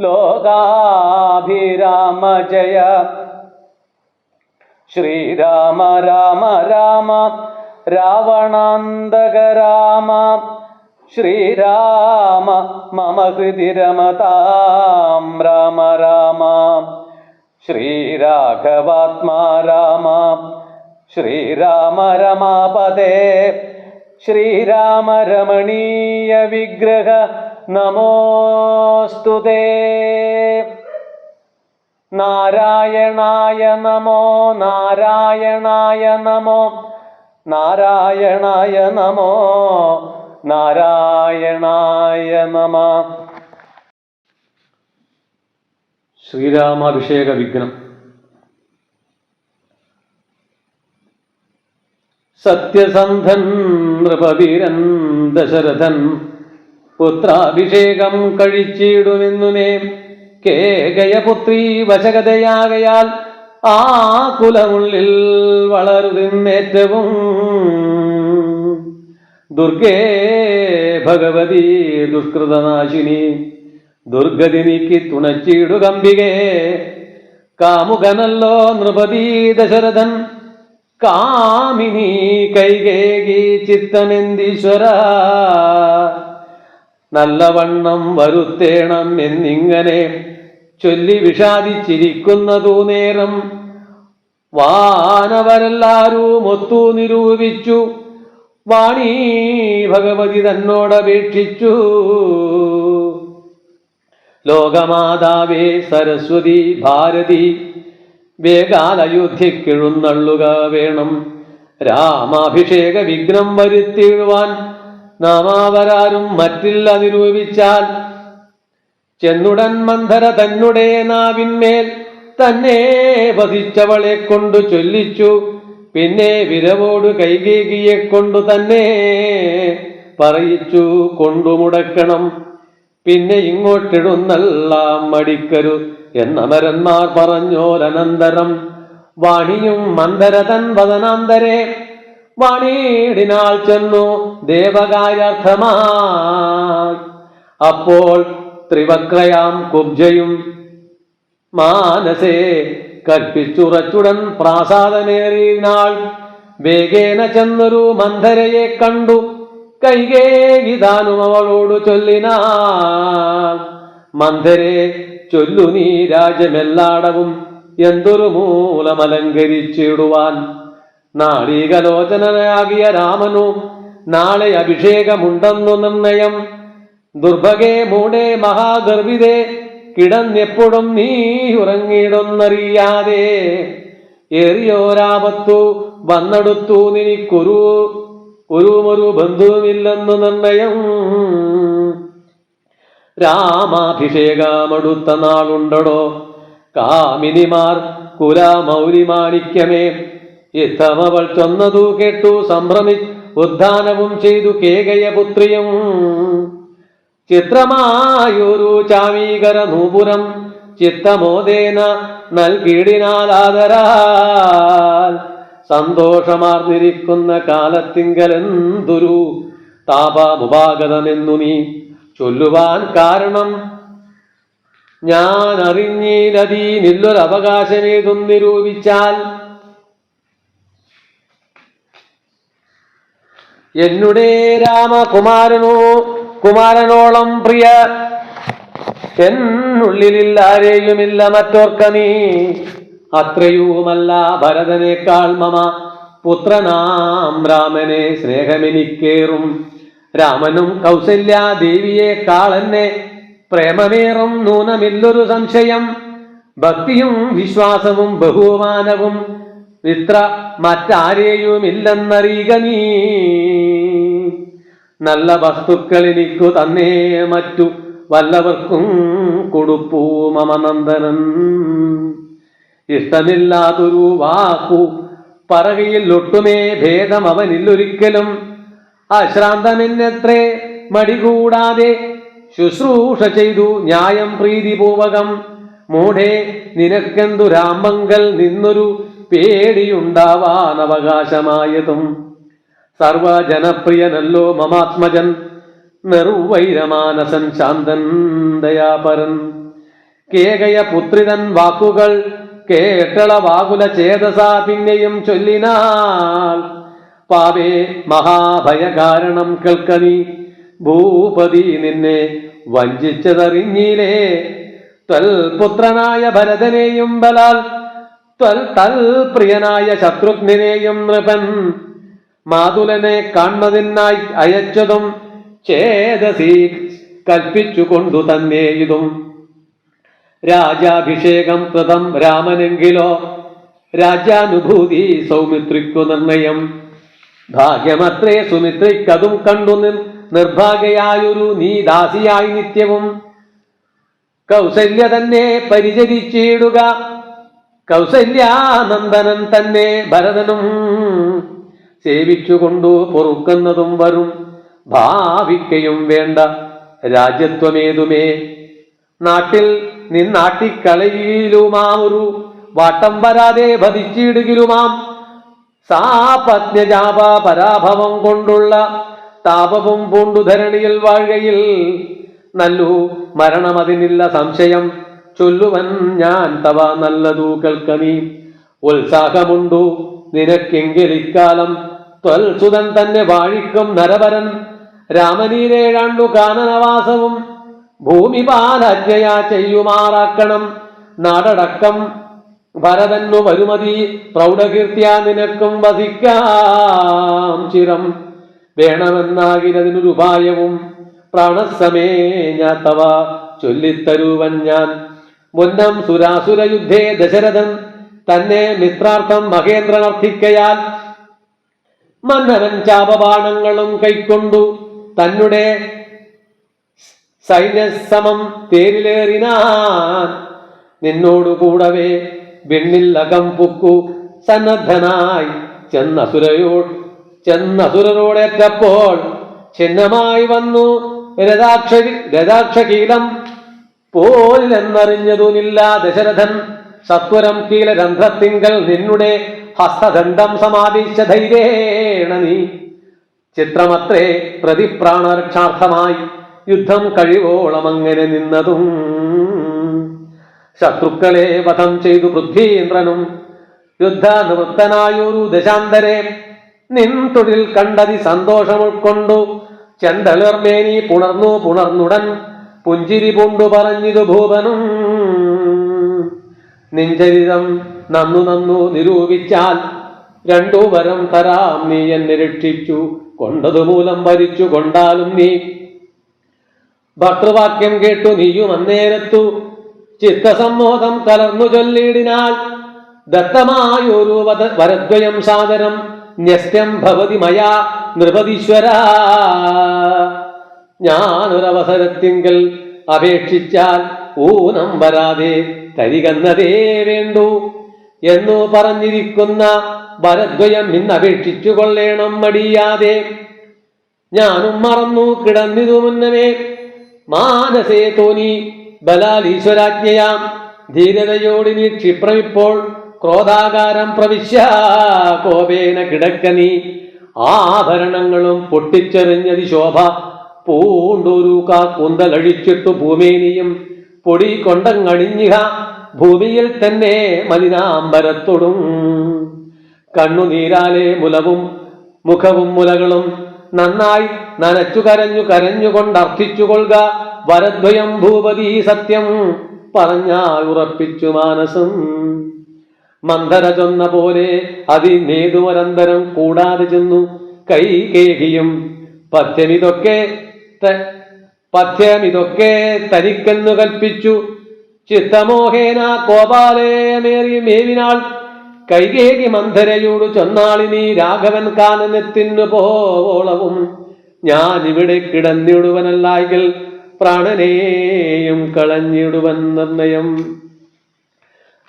ലോകാഭിരാമ ജയ ശ്രീരാമ രാമ രാമ രാവണാന്തക രാമ ശ്രീരാമ മമ ഹൃദി രമതാം രാമ രാമ. ശ്രീരാഘവാത്മാ രാമ. ശ്രീരാമ രമാപദേ ശ്രീരാമ രമണീയ വിഗ്രഹ. നമോസ്തുതേ നാരായണായ നമോ നാരായണായ നമോ നാരായണായ നമോ നാരായണായ നമ. ശ്രീരാമാഭിഷേക വിഘ്നം. സത്യസന്ധൻ നൃപവീരൻ ദശരഥൻ പുത്രാഭിഷേകം കഴിച്ചിടുമെന്നുമേ. കേകയപുത്രി വശകതയാകയാൽ ആ കുലമുള്ളിൽ വളരുതിന്നേറ്റവും ദുർഗേ ഭഗവതി ദുഷ്കൃതനാശിനി. ദുർഗതിനിക്ക് തുണച്ചിടുകമ്പികേ കാമുകനല്ലോ നൃപതി ദശരഥൻ. കാമിനി കൈകേകി ചിത്തമെന്തീശ്വര. നല്ലവണ്ണം വരുത്തേണം എന്നിങ്ങനെ ചൊല്ലി വിഷാദിച്ചിരിക്കുന്നതു നേരം വാനവരെല്ലാരും ഒത്തു നിരൂപിച്ചു. വാണി ഭഗവതി തന്നോടപേക്ഷിച്ചു. ലോകമാതാവേ സരസ്വതി ഭാരതി വേഗാൽ അയോധ്യക്കെഴുന്നള്ളുക വേണം. രാമാഭിഷേക വിഘ്നം വരുത്തിയിടുവാൻ നാമാവരാരും മറ്റില്ല നിരൂപിച്ചാൽ ചെന്നുടൻ മന്ധര തന്നുടെ നാവിന്മേൽ തന്നെ വധിച്ചവളെ കൊണ്ടു ചൊല്ലിച്ചു. പിന്നെ വിരവോട് കൈകേകിയെ കൊണ്ടു തന്നെ പറയിച്ചു കൊണ്ടുമുടക്കണം പിന്നെ ഇങ്ങോട്ടിടുന്നെല്ലാം മടിക്കരു എന്നമരന്മാർ പറഞ്ഞോരനന്തരം. വാണിയും മന്ദരതൻ വദനാന്തരെ വാണിയിടിനാൾ ചെന്നു ദേവകാര്യാർത്ഥമാ അപ്പോൾ ത്രിവക്രയാം കുബ്ജയും മാനസേ കൽപ്പിച്ചുറച്ചുടൻ പ്രാസാദമേറിനാൾ വേഗേന ചെന്നൊരു മന്ധരയെ കണ്ടു. കൈകേകിതാനും അവളോട് ചൊല്ലിനാൾ. മന്ധരെ ചൊല്ലു നീ രാജ്യമെല്ലാടവും എന്തൊരു മൂലമലങ്കരിച്ചിടുവാൻ. നാളീകലോചനനാകിയ രാമനു നാളെ അഭിഷേകമുണ്ടെന്നു നിർണയം. ദുർഭഗേ മൂടേ മഹാഗർഭിതേ കിടന്നെപ്പോഴും നീ ഉറങ്ങിയിടൊന്നറിയാതെ. ഏറിയോരാപത്തു വന്നെടുത്തു നിനിക്കൊരു ഒരുമൊരു ബന്ധുവുമില്ലെന്നു നിർണയം. രാമാഭിഷേകമടുത്ത നാളുണ്ടടോ. കാമിനിമാർ കുലാമൗലിമാണിക്യമേ. യുദ്ധമവൾ ചൊന്നതു കേട്ടു സംഭ്രമി ഉദ്ധാനവും ചെയ്തു കേകയപുത്രിയും. ചിത്രമായൊരു ചാമീകര നൂപുരം ചിത്തമോദേന നൽകിടിനാലാദരാൽ സന്തോഷമാർന്നിരിക്കുന്ന കാലത്തിങ്കലെന്തൊരു താപമുപാഗതമെന്നു നീ ചൊല്ലുവാൻ കാരണം. ഞാൻ അറിഞ്ഞീലതീനില്ലൊരു നില്ലൊരവകാശമേതും നിരൂപിച്ചാൽ എന്നുടേ രാമകുമാരനോ കുമാരനോളം പ്രിയ. എന്നുള്ളിലില്ല ആരെയുമില്ല മറ്റോർക്ക നീ. അത്രയുമല്ല ഭരതനേക്കാൾ മമ. പുത്രനാം രാമനെ സ്നേഹമെനിക്കേറും. രാമനും കൗസല്യാദേവിയേക്കാൾ എന്നെ പ്രേമമേറും നൂനമില്ലൊരു സംശയം. ഭക്തിയും വിശ്വാസവും ബഹുമാനവും ഇത്ര മറ്റാരെയുമില്ലെന്നറിയുക നീ. നല്ല വസ്തുക്കൾ എനിക്കു തന്നേ മറ്റു വല്ലവർക്കും കൊടുപ്പൂ മമനന്ദനൻ. ഇഷ്ടമില്ലാതൊരു വാക്കു പറകയിൽ ഒട്ടുമേ ഭേദം അവനില്ലൊരിക്കലും അശ്രാന്തമെന്നത്രേ മടികൂടാതെ ശുശ്രൂഷ ചെയ്തു ന്യായം പ്രീതിപൂർവകം മൂഢേ നിനക്കെന്തു രാമങ്കൽ നിന്നൊരു പേടിയുണ്ടാവാൻ അവകാശമായതും. സർവജനപ്രിയനല്ലോ മമാത്മജൻ നിർവൈരമാനസൻ ശാന്തൻ ദയാപരൻ. കേകയ പുത്രിതൻ വാക്കുകൾ കേട്ടളവാകുല ചേതസ പിന്നെയും ചൊല്ലിനാൽ. പാപേ മഹാഭയ കാരണം കേൾക്കനി ഭൂപതി നിന്നെ വഞ്ചിച്ചതറിഞ്ഞിലേ. തൽപുത്രനായ ഭരതനെയും ബലാൽ ത്വൽ തൽ പ്രിയനായ ശത്രുഘ്നെയും നൃപൻ മാതുലനെ കാണുന്നതിനായി അയച്ചതും ചേതസി കൽപ്പിച്ചുകൊണ്ടു തന്നെ ഇതും. രാജാഭിഷേകം കൃതം രാമനെങ്കിലോ രാജാനുഭൂതി സൗമിത്രിക്കു നിർണയം. ഭാഗ്യമത്രേ സുമിത്രിക്കതും കണ്ടു നിർ നിർഭാഗ്യയായൊരു നീ ദാസിയായി നിത്യവും. കൗസല്യ തന്നെ പരിചരിച്ചിടുക കൗസല്യാനന്ദനൻ തന്നെ ഭരതനും സേവിച്ചുകൊണ്ടു പൊറുക്കുന്നതും വരും. ഭാവിക്കയും വേണ്ട രാജ്യത്വമേതുമേ. നാട്ടിൽ നിന്നാട്ടിക്കളയിലുമാമൊരു വാട്ടം വരാതെ ഭതിച്ചിടുകിലുമാം സാപത്നജാപ പരാഭവം കൊണ്ടുള്ള താപവും പൂണ്ടുധരണിയിൽ വാഴയിൽ നല്ലു മരണമതിനില്ല സംശയം. ചൊല്ലുവൻ ഞാൻ തവ നല്ലതു കേൾക്കനീ ഉത്സാഹമുണ്ടു നിനക്കെങ്കിലിക്കാലം. ത്വൽസുതൻ തന്നെ വാഴിക്കും നരവരൻ രാമനീരേഴാണ്ടു കാനനവാസവും. ഭൂമി പാലജ്ഞയാ ചെയ്യുമാറാക്കണം. നാടടക്കം ഭരതന്നു വരുമതി. പ്രൗഢകീർത്തിയ നിനക്കും വസിക്കാം ചിരം വേണമെന്നാകിലതിനൊരുപായവും പ്രാണസമേ ഞാത്തവ തവ ചൊല്ലിത്തരുവൻ ഞാൻ. മുന്നം സുരാസുര യുദ്ധേ ദശരഥൻ തന്നെ മിത്രാർത്ഥം മഹേന്ദ്രനർത്ഥിക്കയാൽ മന്നവൻ ചാപബാണങ്ങളും കൈക്കൊണ്ടു തന്നെ സൈന്യസമം തേരിലേറിനാൻ. നിന്നോടു കൂടവേ അകം പുക്കു സന്നദ്ധനായി. ചെന്നസുരയോ ചെന്നസുരരോടേറ്റപ്പോൾ ചിഹ്നമായി വന്നു രഥാക്ഷ രഥാക്ഷകീലം പോലില്ലെന്നറിഞ്ഞതുമില്ല ദശരഥൻ. സത്വരം കീല കീലരന്ധ്രത്തിങ്കൽ നിന്നുടെ ഹസ്തദണ്ഡം സമാപിച്ച ധൈര്യേണ നീ. ചിത്രമത്രേ പ്രതിപ്രാണരക്ഷാർത്ഥമായി യുദ്ധം കഴിവോളം അങ്ങനെ നിന്നതും. ശത്രുക്കളെ വധം ചെയ്തു പൃഥ്വീന്ദ്രനും യുദ്ധ നിവൃത്തനായൊരു ദശാന്തരെ. നിൻ തൊഴിൽ കണ്ടതി സന്തോഷം ഉൾക്കൊണ്ടു പുണർന്നു പുണർന്നുടൻ പുഞ്ചിരി പൂണ്ടു പറഞ്ഞിതു ഭൂപനും. നിഞ്ചരിതം നന്നു നന്നു നിരൂപിച്ചാൽ രണ്ടു വരം തരാം നീ എന്നെ രക്ഷിച്ചു. കൊണ്ടതു മൂലം ഭരിച്ചു കൊണ്ടാലും നീ. ഭർത്തൃവാക്യം കേട്ടു നീയും അന്നേരത്തു. ചിത്തസമ്മോഹം കലർന്നു ചൊല്ലിടിനാൽ ദത്തമായൊരു വരദ്വയം സാദരം. ന്യസ്യം ഭവതി മയാ നൃപതീശ്വര. ഞാനൊരവസരത്തിങ്കൽ അപേക്ഷിച്ചാൽ ഊനം വരാതെ തരികന്നതേ വേണ്ടു എന്നു പറഞ്ഞിരിക്കുന്ന വരദ്വയം ഇന്ന് അപേക്ഷിച്ചു കൊള്ളേണം മടിയാതെ. ഞാനും മറന്നു കിടന്നിതു മുന്നമേ. മാനസേ തോന്നി ബലാലീശ്വരാജ്ഞയാം. ധീരതയോടിനി ക്ഷിപ്രമിപ്പോൾ ക്രോധാകാരം പ്രവിശ്യ കോപേന കിടക്ക നീ ആഭരണങ്ങളും പൊട്ടിച്ചെറിഞ്ഞതി ശോഭ പൂണ്ടൊരു കാക്കുന്തലഴിച്ചിട്ടു ഭൂമേനിയും പൊടി കൊണ്ടങ്ങണിഞ്ഞിഹ ഭൂമിയിൽ തന്നെ മലിനാംബരത്തൊടും. കണ്ണുനീരാലെ മുലവും മുഖവും മുലകളും നന്നായി നനച്ചു കരഞ്ഞു കരഞ്ഞുകൊണ്ട് അർത്ഥിച്ചുകൊള്ളുക വരദ്വയം ഭൂപതി സത്യം പറഞ്ഞാൽ ഉറപ്പിച്ചു മാനസം. മന്ദര ചൊന്ന പോലെ അതിനേതുമരന്തരം കൂടാതെ ചെന്നു കൈ കേകിയും പഥ്യമിതൊക്കെ ത- പഥ്യമിതൊക്കെ തനിക്കെന്നു കൽപ്പിച്ചു. ചിത്തമോഹേന കോപാലയമേറി മേവിനാൾ കൈകേകി മന്ധരയോട് ചൊന്നാളിനി രാഘവൻ കാനനത്തിനു പോവോളവും. ഞാൻ ഇവിടെ കിടന്നിടുവനല്ലായെങ്കിൽ പ്രാണനെയും കളഞ്ഞിടുവൻ നിർണയം.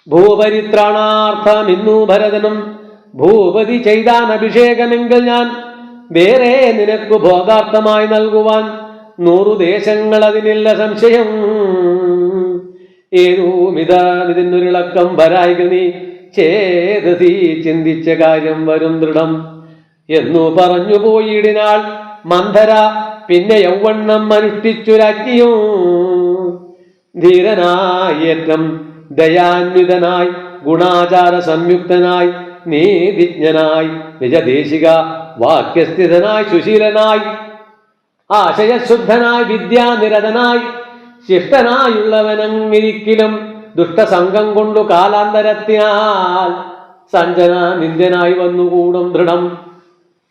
ഭൂപരിത്രാണാർത്ഥം ഇന്നു ഭരതനും. ഭൂപതി ചെയ്താൻ അഭിഷേകമെങ്കിൽ ഞാൻ വേറെ നിനക്ക് ഭോഗാർത്ഥമായി നൽകുവാൻ നൂറു ദേശങ്ങൾ അതിനില്ല സംശയം ഏതൂമിതമിതിനൊരിളക്കം വരായിക നീ ചേതസി ചിന്തിച്ച കാര്യം വരും ദൃഢം. എന്നു പറഞ്ഞു പോയിടിനാൾ മന്ധര പിന്നെ യൗവണ്ണം അനുഷ്ഠിച്ചുരാജ്ഞിയോ ധീരനായി ധീരനായേറ്റം ദയാന്വിതനായി ഗുണാചാര സംയുക്തനായി നീതിജ്ഞനായി നിജദേശിക വാക്യസ്ഥിതനായി സുശീലനായി ആശയശുദ്ധനായി വിദ്യാനിരതനായി ശിഷ്ടനായുള്ളവനങ്ങിരിക്കലും ദുഷ്ടസംഘം കൊണ്ടു കാലാന്തരത്തിനാൽ സഞ്ജന നിന്ദ്യനായി വന്നുകൂടും ദൃഢം.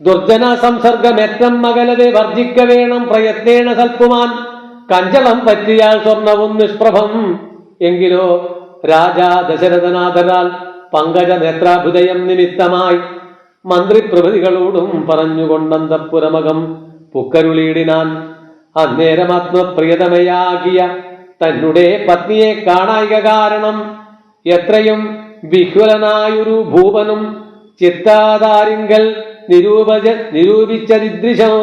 ദുർജന സംസർഗമെറ്റം മകലതെ വർജിക്ക വേണം പ്രയത്നേണ സൽപ്പുമാൻ. കഞ്ചളം പറ്റിയാൽ സ്വർണവും നിഷ്പ്രഭം. എങ്കിലോ രാജാ ദശരഥനാഥരാൽ പങ്കജ നേത്രാഭുദയം നിമിത്തമായി മന്ത്രിപ്രഭൃതികളോടും പറഞ്ഞുകൊണ്ടന്തപ്പുരമകം പുക്കരുളിയിടിനാൻ അന്നേരം ആത്മപ്രിയതമയാകിയ തന്നെ പത്നിയെ കാണായിക കാരണം എത്രയും വിഹ്വലനായൊരു ഭൂപനും ചിത്താതാരിങ്കൽ നിരൂപജ നിരൂപിച്ചതിദൃശം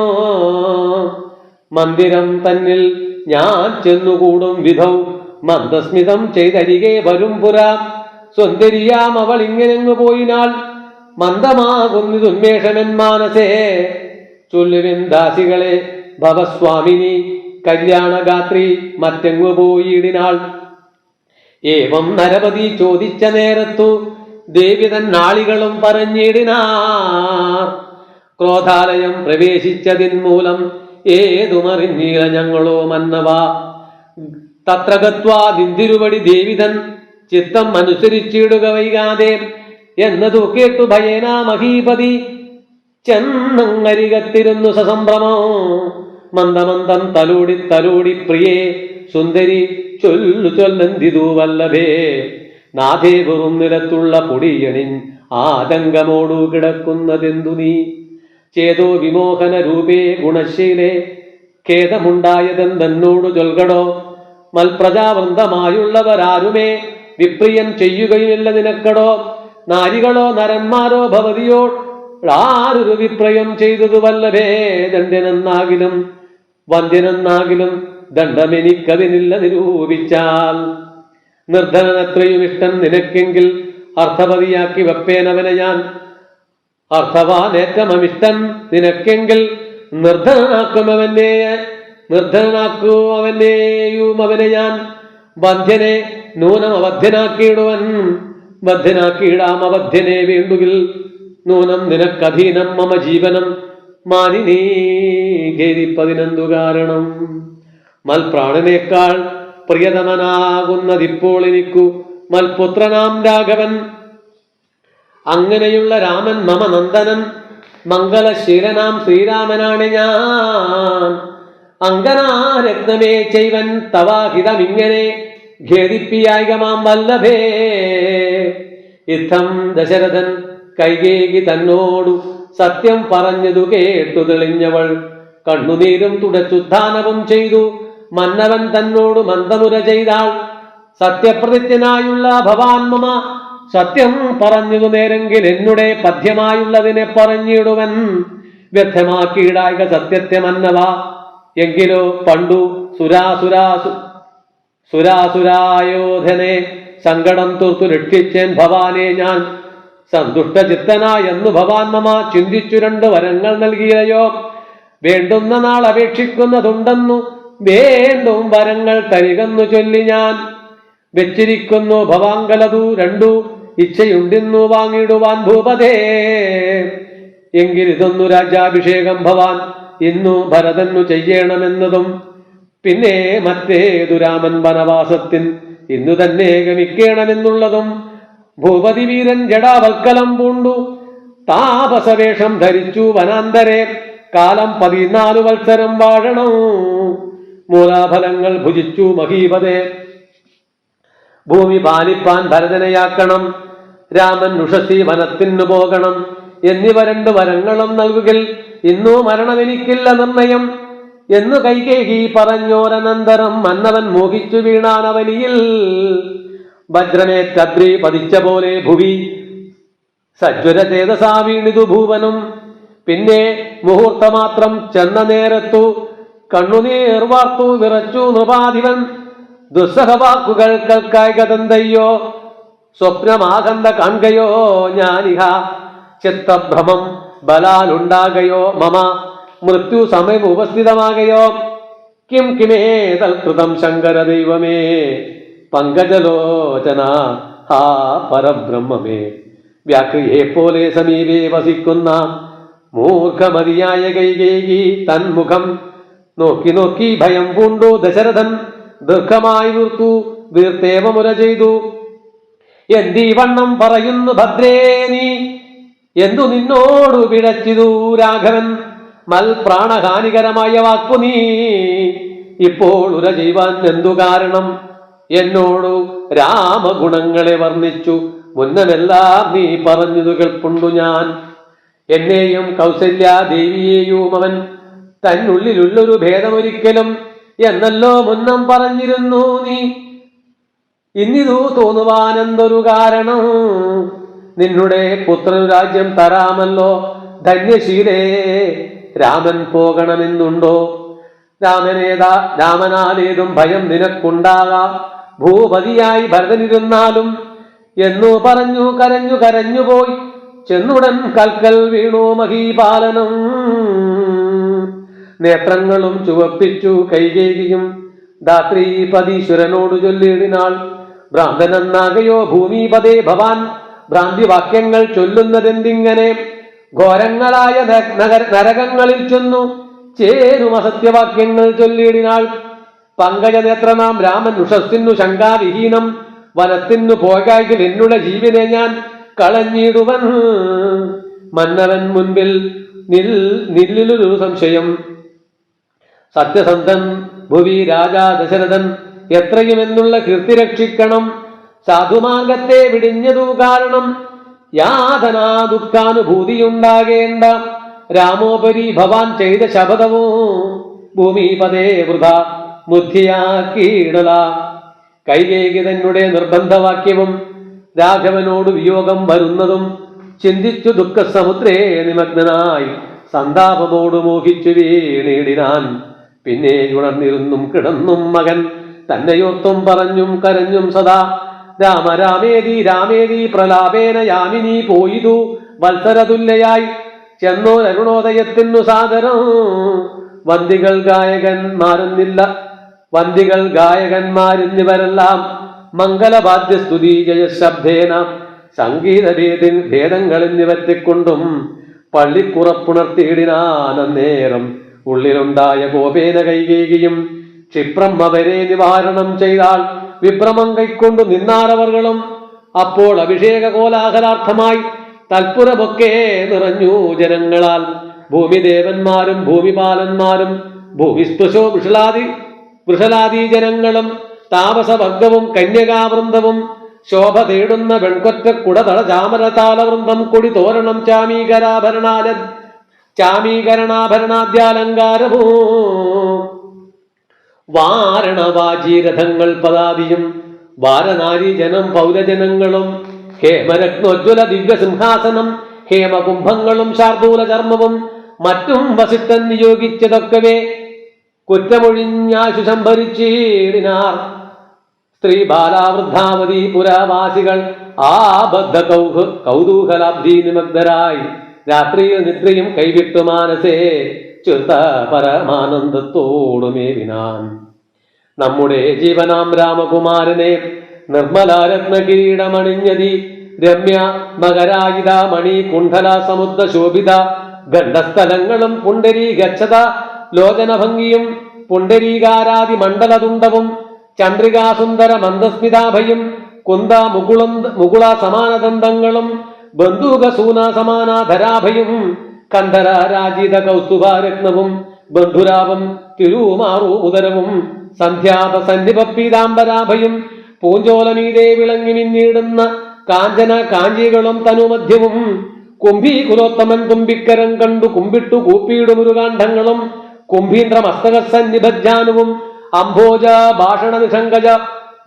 മന്ദിരം തന്നിൽ ഞാൻ ചെന്നുകൂടും വിധൗ. മന്ദസ്മിതം ചെയ്തരികെ വരും പുര സ്വന്തരിയാം അവൾ ഇങ്ങനെങ്ങു പോയിനാൽ മന്ദമാകുന്നിതുന്മേഷമൻ മാനസേ. ചൊല്ലുവിൻ ദാസികളെ ഭവസ്വാമിനി കല്യാണഗാത്രി മറ്റെങ്ങു പോയിടിനാൾ. ഏവം നരപതി ചോദിച്ച നേരത്തു ദേവി തന്നാളികളും പറഞ്ഞിടിനാർ. ക്രോധാലയം പ്രവേശിച്ചതിൻ മൂലം ഏതുമറിഞ്ഞീല ഞങ്ങളോ മന്നവ. തത്രകത്വാതിരുപടി ദേവിതൻ ചിത്തം അനുസരിച്ചിടുക വൈകാതെ എന്നതു കേട്ടു ഭയേന മഹീപതി. ചെന്നങ്ങരികത്തിരുന്നു സസംഭ്രമോ. മന്ദമന്ദം തലൂടി തലൂടി പ്രിയേ സുന്ദരി ചൊല്ലു ചൊല്ലന്തിതു വല്ലഭേ നാഥേ വെറും നിലത്തുള്ള പൊടിയണിൻ ആതങ്കമോടു കിടക്കുന്നതെന്തു നീ? ചേതോ വിമോഹന രൂപേ ഗുണശീലേ ഖേദമുണ്ടായതെന്തെന്നോടു ചൊൽകടോ? മൽപ്രജാവൃന്ദമായുള്ളവരാരുമേ വിപ്രിയം ചെയ്യുകയുമില്ല നിനക്കടോ? നാരികളോ നരന്മാരോ ഭവതിയോ ആരൊരു വിപ്രയം ചെയ്തതു വല്ലഭേ? ദണ്ഡനെന്നാകിലും വന്ധ്യനെന്നാകിലും ദണ്ഡമെനിക്കതിനില്ല നിരൂപിച്ചാൽ. നിർധനനത്രയും ഇഷ്ടം നിനക്കെങ്കിൽ അർത്ഥപതിയാക്കി വെപ്പേനവനെ ഞാൻ. അർത്ഥവാനേറ്റമമിഷ്ടൻ നിനക്കെങ്കിൽ നിർധനനാക്കും അവനെ നിർധനനാക്കൂ അവനെയും അവനെ ഞാൻ. വന്ധ്യനെ നൂനം അവധ്യനാക്കിയിടുവൻ ബദ്ധനാക്കിയിടാം അവധ്യനെ വേണ്ടുകിൽ. നൂനം നിനക്കധീനം മമ ജീവനം. മാനിനീ ഖേദിപ്പതിനെന്തു കാരണം. മൽപ്രാണനേക്കാൾ പ്രിയതമനാകുന്നതിപ്പോൾ എനിക്കു മൽപുത്രനാം രാഘവൻ. അങ്ങനെയുള്ള രാമൻ മമ നന്ദനൻ. മംഗളശീലനാം ശ്രീരാമനാണ് ഞാൻ. അങ്കനാരത്നമേ ചെയ്വൻ തവാഹിതമിങ്ങനെ. ഖേദിപ്പിയായികമാം വല്ലഭേ. ഇത്തം ദശരഥൻ കൈകേകി തന്നോടു സത്യം പറഞ്ഞതു കേട്ടു തെളിഞ്ഞവൾ. കണ്ണുനീരും തുടച്ചുദ്ധാനവും ചെയ്തു. മന്നവൻ തന്നോട് മന്ദമുര ചെയ്താൾ. സത്യപ്രതിജ്ഞനായുള്ള ഭവാൻ മമ സത്യം പറഞ്ഞതു നേരെങ്കിൽ എന്നുടെ പദ്യമായുള്ളതിനെ പറഞ്ഞിടുവൻ. വ്യക്തമാക്കിയിടായിക സത്യത്തെ മന്നവ. എങ്കിലോ പണ്ടു സുരാസുരാസു സുരാസുരായോധനെ സങ്കടം തുർത്തു രക്ഷിച്ചേൻ ഭവാനെ ഞാൻ. സന്തുഷ്ടചിത്തനായെന്നു ഭവാൻ മമ ചിന്തിച്ചു രണ്ട് വരങ്ങൾ നൽകിയയോ. വേണ്ടുന്ന നാൾ അപേക്ഷിക്കുന്നതുണ്ടെന്നു വേണ്ടും വരങ്ങൾ തരികന്നു ചൊല്ലി ഞാൻ. വെച്ചിരിക്കുന്നു ഭവാങ്കലതു രണ്ടു ഇച്ഛയുണ്ടിന്നു വാങ്ങിടുവാൻ ഭൂപതേ. എങ്കിൽ ഇതൊന്നു രാജാഭിഷേകം ഭവാൻ ഇന്നു ഭരതന്നു ചെയ്യണമെന്നതും പിന്നെ മറ്റേതു രാമൻ വനവാസത്തിൽ ഇന്നു തന്നെ ഗമിക്കണമെന്നുള്ളതും ഭൂപതി വീരൻ ജടാവൽക്കലം പൂണ്ടു. താപസവേഷം ധരിച്ചു വനാന്തരെ കാലം പതിനാല് വത്സരം വാഴണോ? മൂലാഫലങ്ങൾ ഭുജിച്ചു മഹീപതേ. ഭൂമി പാലിപ്പാൻ ഭരതനയാക്കണം. രാമൻ ഉഷസി വനത്തിനു പോകണം. എന്നിവ രണ്ട് വരങ്ങളും നൽകുകിൽ ഇന്നു മരണമെനിക്കില്ല നിർണയം. എന്നു കൈകേകി പറഞ്ഞോരനന്തരം മന്നവൻ മോഹിച്ചു വീണാനവനിയിൽ വജ്രമേറ്റദ്രി പതിച്ച പോലെ ഭുവി സജ്വര ചേതസാ വീണിതു ഭൂവനും. പിന്നെ മുഹൂർത്തമാത്രം ചെന്ന നേരത്തു കണ്ണുനീർ വാർത്തു വിറച്ചു നൃപാധിപൻ. ദുസ്സഹവാക്കുകൾ കേൾക്കായി കഥന്തയ്യോ സ്വപ്നമാകന്ത കാണുകയോ ഞാനിഹ ചിത്തഭ്രമം ബലാലുണ്ടാകയോ മമ. മൃത്യു സമയം ഉപസ്ഥിതമാകയോ? കിം കിമേ തൽകൃതം ശങ്കര ദൈവമേ പങ്കജലോചന ഹാ പരബ്രഹ്മമേ. വ്യാക്രിയെ പോലെ സമീപേ വസിക്കുന്ന മൂർഖമതിയായ കൈകേകി തൻമുഖം നോക്കി നോക്കി ഭയം പൂണ്ടു ദശരഥൻ ദീർഘമായി വീർത്തു വീർത്തേവമുര ചെയ്തു. എന്തീ വണ്ണം പറയുന്നു ഭദ്രേ നീ? എന്തു നിന്നോടു പിഴച്ചിതു രാഘവൻ? മൽ പ്രാണഹാനികരമായ വാക്കു നീ. ഇപ്പോൾ ഉര ചെയ്യുവാൻ എന്തു കാരണം? എന്നോടു രാമഗുണങ്ങളെ വർണിച്ചു. മുന്നമെല്ലാം നീ പറഞ്ഞതു കേൾപ്പുണ്ടു ഞാൻ. എന്നെയും കൗസല്യാദേവിയെയും അവൻ തന്നുള്ളിലുള്ളൊരു ഭേദമൊരിക്കലും എന്നല്ലോ മുന്നം പറഞ്ഞിരുന്നു നീ. ഇന്നിതു തോന്നുവാൻ എന്തൊരു കാരണം? നിന്നുടെ പുത്രനു രാജ്യം തരാമല്ലോ ധന്യശീലേ. രാമൻ പോകണമെന്നുണ്ടോ? രാമനേതാ രാമനാലേതും ഭയം നിനക്കുണ്ടാകാം. ഭൂപതിയായി ഭരതനിരുന്നാലും എന്നു പറഞ്ഞു കരഞ്ഞു കരഞ്ഞുപോയി ചെന്നുടൻ കൽക്കൽ വീണു മഹീപാലനം. നേത്രങ്ങളും ചുവപ്പിച്ചു കൈകേകിയും. ധാത്രി പതീശ്വരനോട് ചൊല്ലിയിടിനാൾ. ഭ്രാന്തനെന്നാകയോ ഭൂമിപതേ ഭവാൻ. ഭ്രാന്തി വാക്യങ്ങൾ ചൊല്ലുന്നതെന്തിങ്ങനെ? ഘോരങ്ങളായ നരകങ്ങളിൽ ചെന്നു ചേരും അസത്യവാക്യങ്ങൾ ചൊല്ലിയിടിനാൾ. പങ്കജനേത്രനാം രാമൻ ഉഷസ്സിന്നു ശങ്കാവിഹീനം വനത്തിനു പോകായിൽ എന്നുള്ള ജീവിനെ ഞാൻ കളഞ്ഞിടുവൻ. മന്നവൻ മുൻപിൽ നിൽ നില്ലിലൊരു സംശയം സത്യസന്ധൻ ഭുവി രാജാ ദശരഥൻ എത്രയുമെന്നുള്ള കീർത്തി രക്ഷിക്കണം. സാധുമാർഗത്തെ വിടിഞ്ഞതു കാരണം യാതനാ ദുഃഖാനുഭൂതിയുണ്ടാകേണ്ട രാമോപരി ഭവാൻ ചെയ്ത ശപഥമോ ഭൂമിപതേ വൃത ബുദ്ധിയാക്കിയിടല കൈകേകി തന്നെ നിർബന്ധവാക്യവും രാഘവനോട് വിയോഗം വരുന്നതും ചിന്തിച്ചു ദുഃഖസമുദ്രേ നിമഗ്നനായി സന്താപമോട് മോഹിച്ചു വീണിടിനാൻ. പിന്നെ ഉണർന്നിരുന്നും കിടന്നും മകൻ തന്നെയോർത്തും പറഞ്ഞും കരഞ്ഞും സദാ രാമ രാമേതി രാമേതി പ്രലാപേന യാമിനി പോയിതു. വത്സരതുല്യയായി ചെന്നോരരുണോദയത്തിനു സാദരം. വന്ദികൾ ഗായകന്മാരുന്നില്ല. വന്ദികൾ ഗായകന്മാരെന്നിവരെല്ലാം മംഗളവാദ്യസ്തുതി ജയശബ്ദേന. സംഗീത ഭേദ ഭേദങ്ങൾ എന്നിവറ്റിക്കൊണ്ടും പള്ളിക്കുറപ്പുണർത്തിയിടിനാനേരം ഉള്ളിലുണ്ടായ ഗോപേന കൈകേകിയും ക്ഷിപ്രം അവരെ നിവാരണം ചെയ്താൽ വിഭ്രമം കൈക്കൊണ്ടു നിന്നാരവർകളും അപ്പോൾ അഭിഷേക കോലാഹലാർത്ഥമായി തൽപുരമൊക്കെ നിറഞ്ഞു ജനങ്ങളാൽ. ഭൂമിദേവന്മാരും ഭൂമിപാലന്മാരും ഭൂമിസ്പശോ വൃഷലാദി വൃഷലാദി ജനങ്ങളും താമസവർഗവും കന്യകാവൃന്ദവും ശോഭ തേടുന്ന വെൺകൊറ്റ കുടതള ചാമരതാലവൃന്ദം കൊടി തോരണം ചാമീകരാഭരണാല ചാമീകരണാഭരണാദ്യാലങ്കാരമോ വാരണവാജീരഥങ്ങൾ പദാതിയും വാരനാരി ജനം പൗരജനങ്ങളും ഹേമരത്നോജ്വല ദിവ്യസിംഹാസനം ഹേമകുംഭങ്ങളും ശാർദൂല ചർമ്മവും മറ്റും വസിഷ്ഠൻ നിയോഗിച്ചതൊക്കവേ കുറ്റമൊഴിഞ്ഞാശു സംഭരിച്ചീടിനാർ. സ്ത്രീ ബാലാവൃദ്ധാവതി പുരാവാസികൾ ആ ബദ്ധ കൗഹ കൗതൂഹലാബ്ധി നിമഗ്ധരായി. രാത്രിയിൽ നിദ്രയും കൈവിട്ടു മാനസേ. ചുത്ത പരമാനന്ദത്തോടുമേവിനാൻ നമ്മുടെ ജീവനാം രാമകുമാരനെ നിർമ്മലാരത്ന കിരീടമണിഞ്ഞതി രമ്യ മകരായിത മണി കുണ്ഠല സമുദ്ര ശോഭിത. ഗണ്ഡസ്ഥലങ്ങളും പുണ്ടരീ ഗച്ഛത ലോചനഭംഗിയും പുണ്ടരീകാരാതി മണ്ഡലതുണ്ടവും. ചന്ദ്രികാസുന്ദര മന്ദസ്മിതാഭയും. കുന്ത മുകുളം മുകുള സമാനദന്തങ്ങളും ബന്ധുക സൂന സമാനാധരാഭയും കന്ധര രാജിത കൗസ്തുഭാരത്നവും ബന്ധുരാപം തിരുമാറു ഉദരവും. സന്ധ്യാപ സന്നിപ പീതാംബരാഭയും പൂഞ്ചോലമീതെ വിളങ്ങി മിന്നിടുന്ന കാഞ്ചന കാഞ്ചികളും തനുമധ്യവും. കുംഭി കുലോത്തമൻ തുമ്പിക്കരം കണ്ടു കുമ്പിട്ടു കൂപ്പിയിടുമുരുകാണ്ഡങ്ങളും കുംഭീന്ദ്ര മസ്തക സന്നിപജ്ഞാനവും അംഭോജ ഭാഷണ നിഷങ്കജ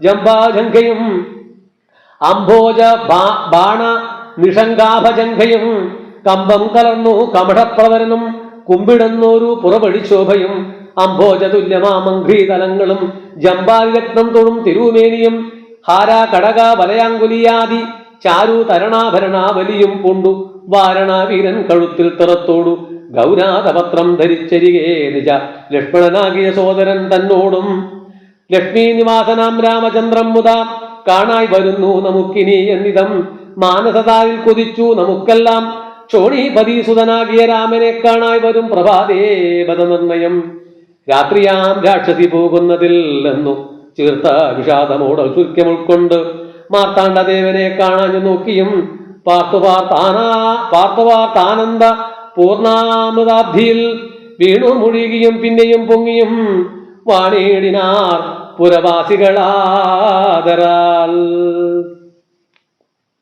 ജംബാജംഘയും. അംഭോജ ബാണ നിഷങ്കാഭജംഘയും കമ്പം കലർന്നു കമഠപ്രവരനും കുമ്പിടുന്നൊരു പുറപടി ശോഭയും അംഭോജ തുല്യമാമംഘ്രീതലങ്ങളും ജംബാരത്നം തൊഴും തിരുമേനിയും ഹാരാ കടക വലയാങ്കുലിയാദി ചാരു തരണാഭരണാവലിയും പൂണ്ടു വാരണാവീരൻ കഴുത്തിൽ തിറത്തോടു ഗൗരാതപത്രം ധരിച്ചരികേ നിജ ലക്ഷ്മണനാകിയ സോദരൻ തന്നോടും. ലക്ഷ്മി നിവാസനാം രാമചന്ദ്രം മുത കാണായി വരുന്നു നമുക്കിനി എന്നിതം. മാനസതായിൽ കൊതിച്ചു നമുക്കെല്ലാം ക്ഷോണീപതീസുതനാകിയ രാമനെ കാണായി വരും പ്രഭാതേ പദനിർണയം രാത്രിയാം രാക്ഷസി പോകുന്നതിൽ എന്നു ചീർത്ത വിഷാദമോട് ഔത്സുക്യം ഉൾക്കൊണ്ട് മാർത്താണ്ഡദേവനെ കാണാഞ്ഞു നോക്കിയും പാർത്തുപാർത്താനാ പാർത്തുപാർത്താനന്ദ പൂർണാമൃതാബ്ധിയിൽ വീണു മുഴുകിയും പിന്നെയും പൊങ്ങിയും വാണിയിടിനാർ പുരവാസികളാദരാൽ.